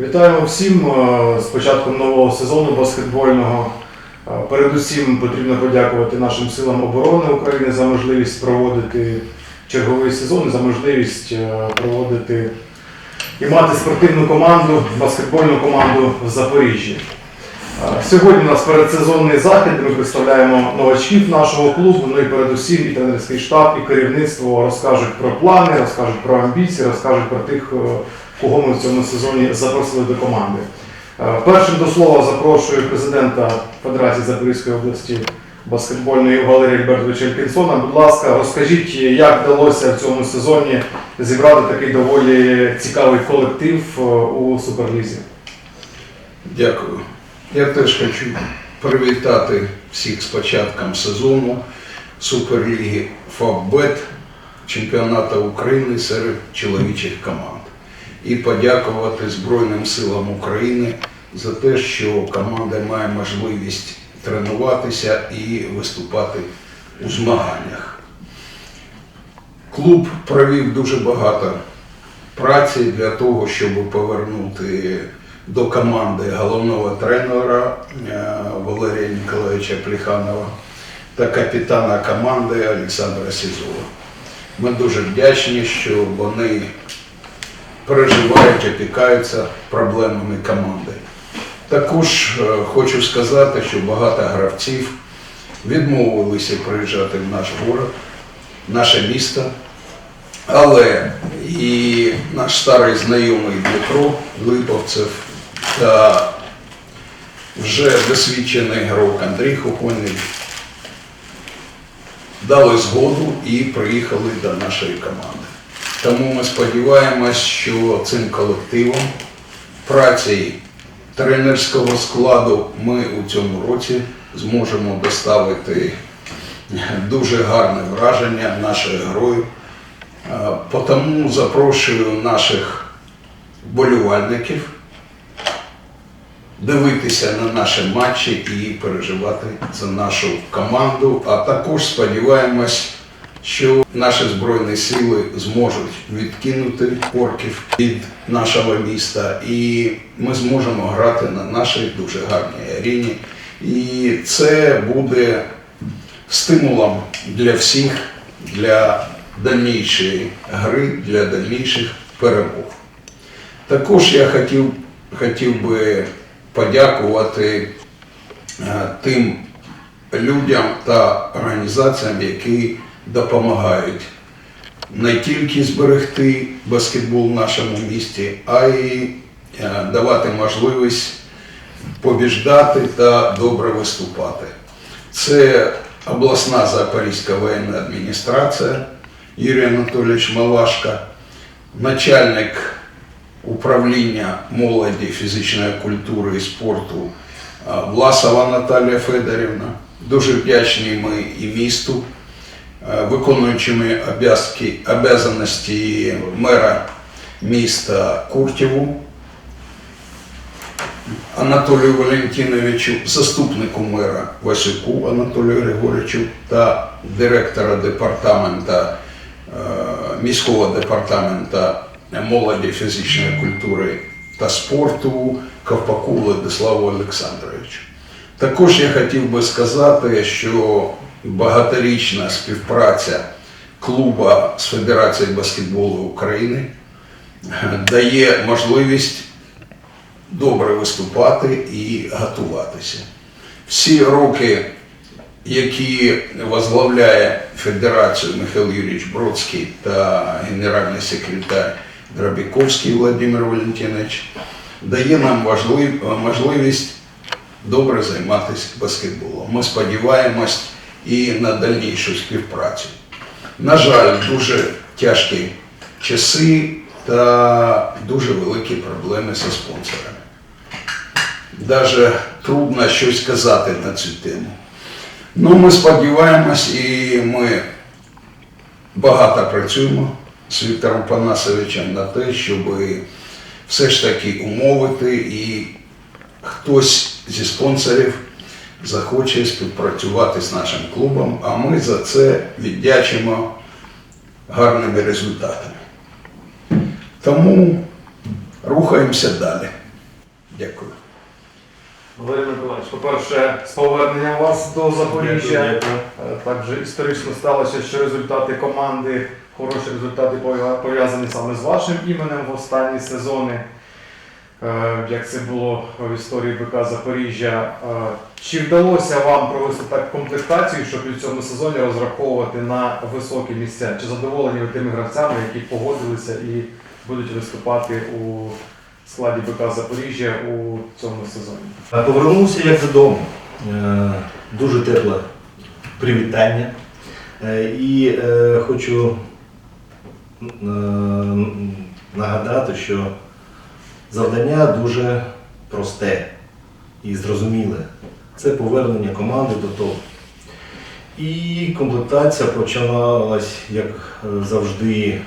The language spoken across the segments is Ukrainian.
Вітаємо всім е, з початком нового сезону баскетбольного. Е, Передусім потрібно подякувати нашим силам оборони України за можливість проводити черговий сезон, за можливість е, проводити і мати спортивну команду, баскетбольну команду в Запоріжжі. Сьогодні у нас передсезонний захід, ми представляємо новачків нашого клубу, ну і передусім і тренерський штаб, і керівництво розкажуть про плани, розкажуть про амбіції, розкажуть про тих, кого ми в цьому сезоні запросили до команди. Е, Першим до слова запрошую президента Федерації Запорізької області баскетбольної Валерія Альбертовича Елькінсона. Будь ласка, розкажіть, як вдалося в цьому сезоні зібрати такий доволі цікавий колектив е, у Суперлізі. Дякую. Я теж хочу привітати всіх з початком сезону Суперліги Фаббет чемпіонату України серед чоловічих команд. І подякувати Збройним силам України за те, що команда має можливість тренуватися і виступати у змаганнях. Клуб провів дуже багато праці для того, щоб повернути до команди головного тренера е, Валерія Ніколаєвича Плеханова та капітана команди Олександра Сізова. Ми дуже вдячні, що вони переживають, опікаються проблемами команди. Також е, хочу сказати, що багато гравців відмовилися приїжджати в наш город, наше місто. Але і наш старий знайомий Дмитро Липовцев та вже досвідчений грок Андрій Хохольний дали згоду і приїхали до нашої команди. Тому ми сподіваємось, що цим колективом праці тренерського складу ми у цьому році зможемо доставити дуже гарне враження наших героїв. Е, Потому запрошую наших болівальників дивитися на наші матчі і переживати за нашу команду. А також сподіваємось, що наші збройні сили зможуть відкинути орків від нашого міста, і ми зможемо грати на нашій дуже гарній арені. І це буде стимулом для всіх, для дальнішої гри, для дальніших перемог. Також я хотів, хотів би подякувати е, тим людям та організаціям, які допомагають не тільки зберегти баскетбол в нашому місті, а й е, давати можливість побіждати та добре виступати. Це обласна Запорізька воєнна адміністрація Юрій Анатолійович Малашка, начальник управління молоді, фізичної культури і спорту Власова Наталія Федорівна. Дуже вдячні ми і місту, е, виконуючими обязки, обязаності мера міста Куртєву Анатолію Валентиновичу, заступнику мера Васюку Анатолію Григоровичу та директора департамента, е, міського департамента молоді, фізичної культури та спорту Ковпаку Владиславу Олександровичу. Також я хотів би сказати, що багаторічна співпраця клуба з Федерацією баскетболу України дає можливість добре виступати і готуватися. Всі роки, які возглавляє Федерацію Михайло Юрійович Бродський та генеральний секретар Драбіковський Володимир Валентинович, дає нам можливість добре займатися баскетболом. Ми сподіваємось і на дальнішу співпрацю. На жаль, дуже тяжкі часи та дуже великі проблеми зі спонсорами. Даже трудно щось казати на цю тему. Ну, ми сподіваємось і ми багато працюємо з Віктором Панасовичем на те, щоб все ж таки умовити і хтось зі спонсорів захоче співпрацювати з нашим клубом, а ми за це віддячимо гарними результатами. Тому рухаємося далі. Дякую. Валерій Миколаївич, по-перше, з поверненням вас до Запоріжжя. Е, Так вже історично сталося, що результати команди, хороші результати пов'язані саме з вашим іменем в останні сезони. Е, Як це було в історії БК Запоріжжя. Е, Чи вдалося вам провести так комплектацію, щоб у цьому сезоні розраховувати на високі місця? Чи задоволені ви тими гравцями, які погодилися і будуть виступати у складі БК Запоріжжя у цьому сезоні? Повернувся як додому. Е, Дуже тепле привітання. Е, І е, хочу е, нагадати, що завдання дуже просте і зрозуміле. Це повернення команди до того. І комплектація починалась, як завжди, е,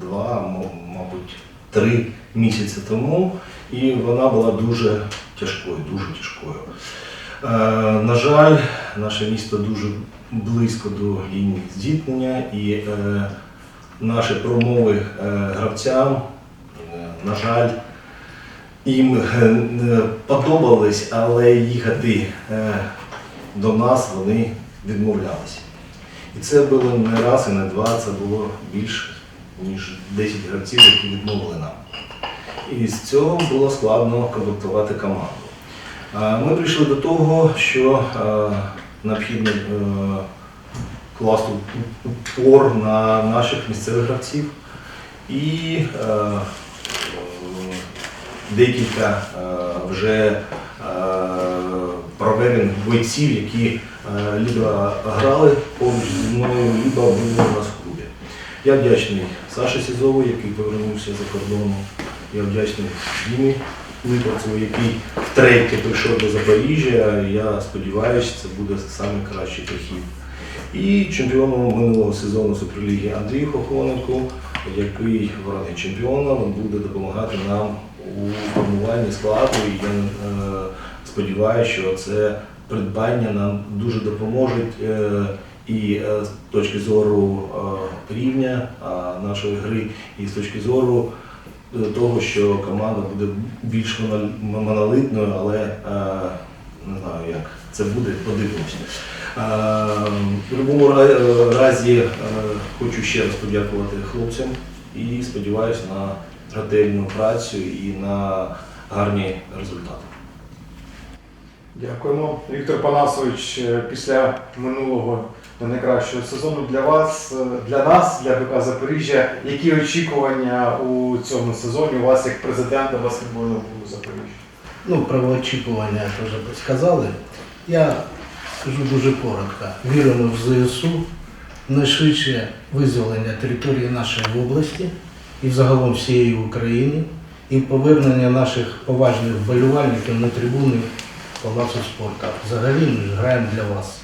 два, мабуть, три місяці тому, і вона була дуже тяжкою, дуже тяжкою. Е, на жаль, наше місто дуже близько до лінії зіткнення, і е, наші промови е, гравцям, жаль, їм е, подобались, але їхати е, до нас вони відмовлялися. І це було не раз і не два, це було більше, ніж 10 гравців, які відмовили нам. І з цього було складно комплектувати команду. Ми прийшли до того, що е, необхідно класти упор на наших місцевих гравців і декілька е, вже е, проведених бойців, які е, либо грали поруч зі мною, либо були у нас в клубі. Я вдячний Саші Сізову, який повернувся за кордону. Я вдячний Дімі Липовцеву, який втретє прийшов до Запоріжжя. Я сподіваюся, це буде найкращий прихід. І чемпіоном минулого сезону Суперліги Андрію Хохоненку, який вороний чемпіоном, буде допомагати нам у формуванні складу. І я е, сподіваюся, що це придбання нам дуже допоможе і е, з точки зору е, рівня нашої гри, і з точки зору того, що команда буде більш монолитною, але не знаю, як це буде, подивимося. В будь-якому разі хочу ще раз подякувати хлопцям і сподіваюся на ретельну працю і на гарні результати. Дякуємо. Віктор Панасович, е, після минулого та найкращого сезону для вас, е, для нас, для БК Запоріжжя, які очікування у цьому сезоні у вас як президента баскетбольного клубу Запоріжжя? Ну, про очікування теж сказали. Я скажу дуже коротко. Віримо в ЗСУ, найшвидше визволення території нашої області і взагалом всієї України, і повернення наших поважних вболівальників на трибуни Палацу спорту. Взагалі ми граємо для вас.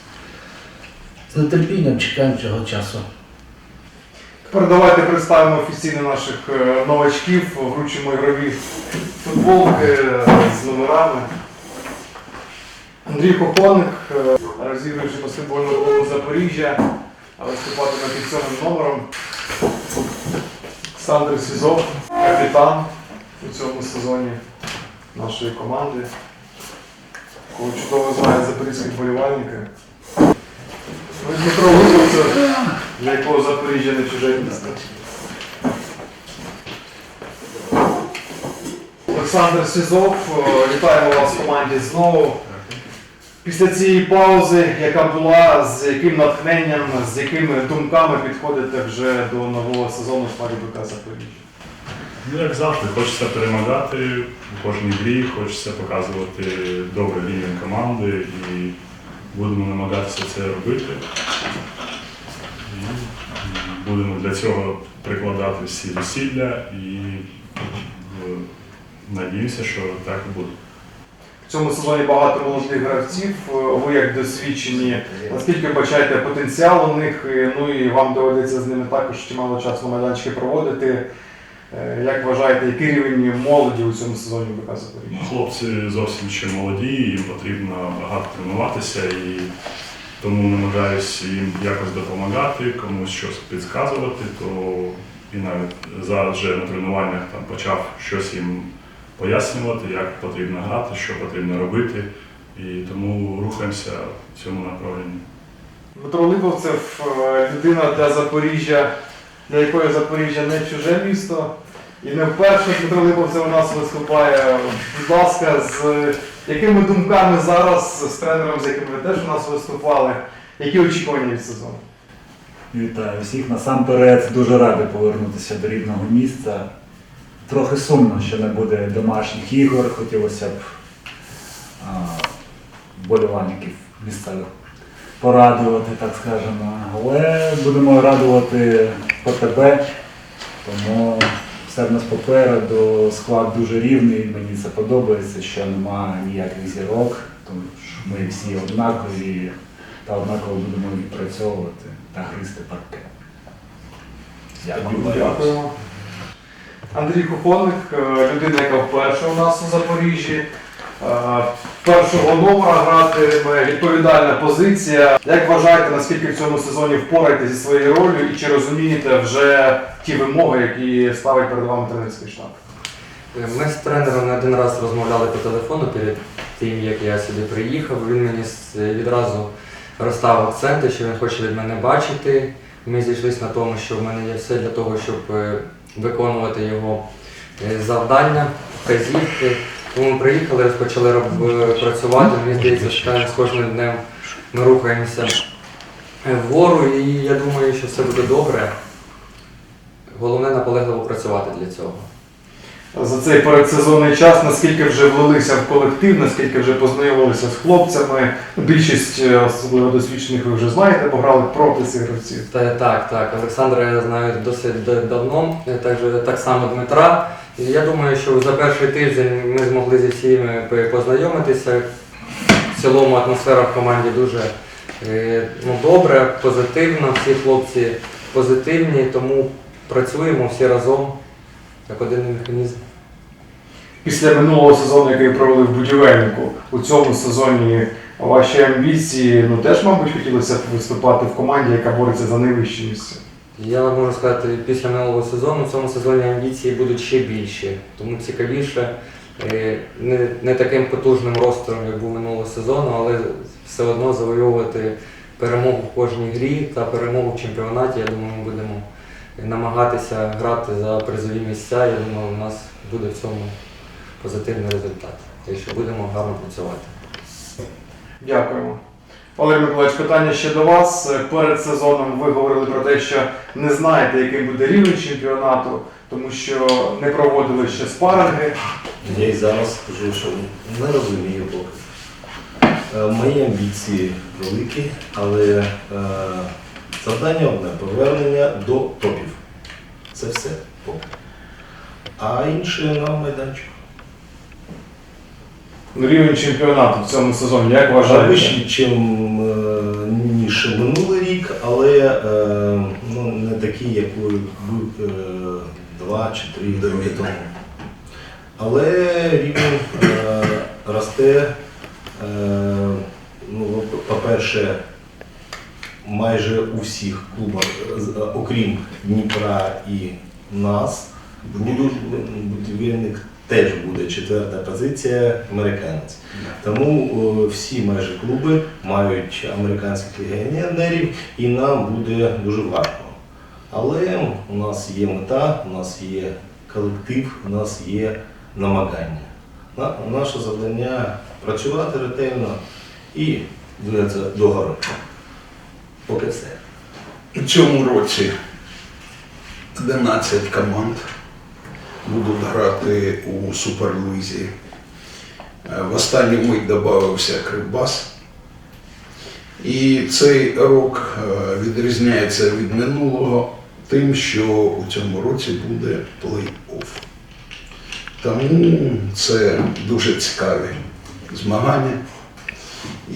З нетерпінням чекаємо цього часу. Тепер давайте представимо офіційно наших е, новачків, вручимо ігрові футболки е, з номерами. Андрій Хохоник, е, розігруючи баскетбольного клубу Запоріжжя, виступатиме під сьомим номером. Олександр Сізов, капітан у цьому сезоні нашої команди. Кого чудово знають запорізькі вболівальники. Ну, Дмитро Луковцев, для якого Запоріжжя не чуже місто. Олександр Сізов, вітаємо вас в команді знову. Після цієї паузи, яка була, з яким натхненням, з якими думками підходите вже до нового сезону складі БК Запоріжжя? Ну, як завжди, хочеться перемагати у кожній грі, хочеться показувати добрий рівень команди і будемо намагатися це робити. І будемо для цього прикладати всі зусилля і е, що так і буде. Цьому сезоні багато молодих гравців. Е, Ви як досвідчені, наскільки бачаєте потенціал у них, е, ну і вам доведеться з ними також чимало часу майданчики проводити. Е, Як вважаєте, який рівень молоді у цьому сезоні БК Запоріжжя? Хлопці зовсім ще молоді, їм потрібно багато тренуватися і тому намагаюся їм якось допомагати, комусь щось підказувати, то і навіть зараз вже на тренуваннях там почав щось їм пояснювати, як потрібно грати, що потрібно робити. І тому рухаємося в цьому направленні. Дмитро Липовцев, е, людина для Запоріжжя, для якої Запоріжжя не чуже місто. І не вперше Дмитро Липовцев у нас виступає. Будь ласка, з якими думками зараз з тренером, з яким ви теж у нас виступали, які очікування від сезону? Вітаю всіх. Насамперед дуже радий повернутися до рідного міста. Трохи сумно, що не буде домашніх ігор. Хотілося б вболівальників місцевих порадувати, так скажемо. Але будемо радувати ПТБ, тому все в нас попереду, склад дуже рівний, мені це подобається, що немає ніяких зірок, тому що ми всі однакові та однаково будемо відпрацьовувати та гристи паркет. Дякую. Андрій Кухоник, е, людина, яка вперше у нас у Запоріжжі. Е, Першого номера гратиме відповідальна позиція. Як вважаєте, наскільки в цьому сезоні впораєте зі своєю ролью і чи розумієте вже ті вимоги, які ставить перед вами тренерський штаб? Ми з тренером не один раз розмовляли по телефону перед тим, як я сюди приїхав. Він мені відразу розставив акценти, що він хоче від мене бачити. Ми зійшлися на тому, що в мене є все для того, щоб е, виконувати його е, завдання, вказівки. Тому ми приїхали, розпочали працювати. Мені здається, що з кожним днем ми рухаємося е, вгору, і я думаю, що все буде добре. Головне наполегливо працювати для цього. За цей передсезонний час, наскільки вже влилися в колектив, наскільки вже познайомилися з хлопцями. Більшість, е, особливо досвідчених, ви вже знаєте, бо грали проти цих гравців. Та, так, так. Олександра я знаю досить давно, е, так, так само Дмитра. Я думаю, що за перший тиждень ми змогли зі всіми познайомитися. В цілому атмосфера в команді дуже е, ну, добра, позитивна, всі хлопці позитивні, тому працюємо всі разом як один механізм. Після минулого сезону, який провели в будівельнику, у цьому сезоні ваші амбіції, ну теж, мабуть, хотілося б виступати в команді, яка бореться за найвище місце. Я вам можу сказати, після минулого сезону в цьому сезоні амбіції будуть ще більші, тому цікавіше е, не, не таким потужним ростером, як був минулого сезону, але все одно завойовувати перемогу в кожній грі та перемогу в чемпіонаті. Я думаю, ми будемо намагатися грати за призові місця. Я думаю, у нас буде в цьому позитивний результат. Так що будемо гарно працювати. Дякуємо. Валерій Миколаївич, питання ще до вас. Перед сезоном ви говорили про те, що не знаєте, який буде рівень чемпіонату, тому що не проводили ще спаринги. Я і зараз скажу, що не розумію поки. Е, Мої амбіції великі, але е, завдання одне повернення до топів. Це все поки. А інше на майданчику. Ну, Рівень чемпіонату в цьому сезоні, як вважаєте? Вищий, чим, е, ніж минулий рік, але е, ну, не такий, як був е, два чи три роки тому. Але рівень е, росте. Е, ну, по-перше, майже у всіх клубах, окрім Дніпра і нас, будівельник теж буде четверта позиція американець. Тому е, всі майже клуби мають американських легіонерів і нам буде дуже важко. Але у нас є мета, у нас є колектив, у нас є намагання. На- Наше завдання працювати ретельно і двигатися догори. Поки все. У цьому році 11 команд будуть грати у Суперлузі. Е, В останню мить додався Кривбас. І цей рок е, відрізняється від минулого тим, що у цьому році буде плей-офф. Тому це дуже цікаві змагання.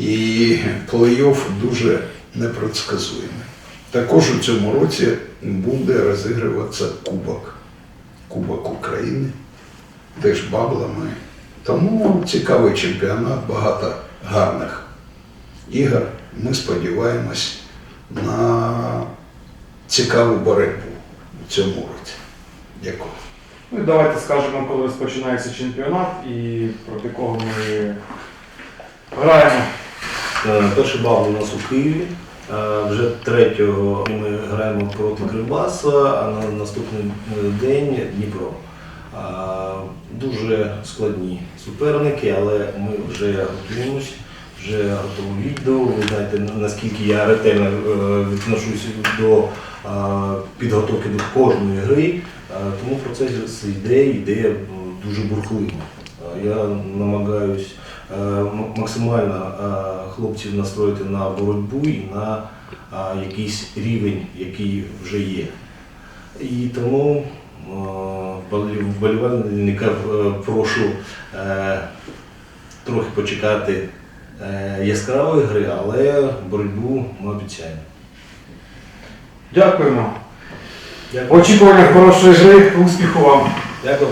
І плей-офф дуже непредсказуємий. Також у цьому році буде розігруватися Кубок. Кубок України, теж баблами. Тому цікавий чемпіонат, багато гарних ігор. Ми сподіваємось на цікаву боротьбу у цьому році. Дякую. Ну і давайте скажемо, коли розпочинається чемпіонат і проти кого ми граємо. Е, Перший бал у нас у Києві. Е, Вже третього ми граємо проти Кривбаса, а на наступний е, день Дніпро. Дуже складні суперники, але ми вже готуємось, вже готові відео. Ви знаєте, наскільки я ретельно відношусь до підготовки до кожної гри, тому процес йде, йде дуже бурхливо. Я намагаюсь максимально е, хлопців настроїти на боротьбу і на е, якийсь рівень, який вже є. І тому е, вболівальника е, прошу е, трохи почекати е, яскравої гри, але боротьбу ми обіцяємо. Дякуємо. Дякую. Очікування хорошої гри, успіху вам. Дякую.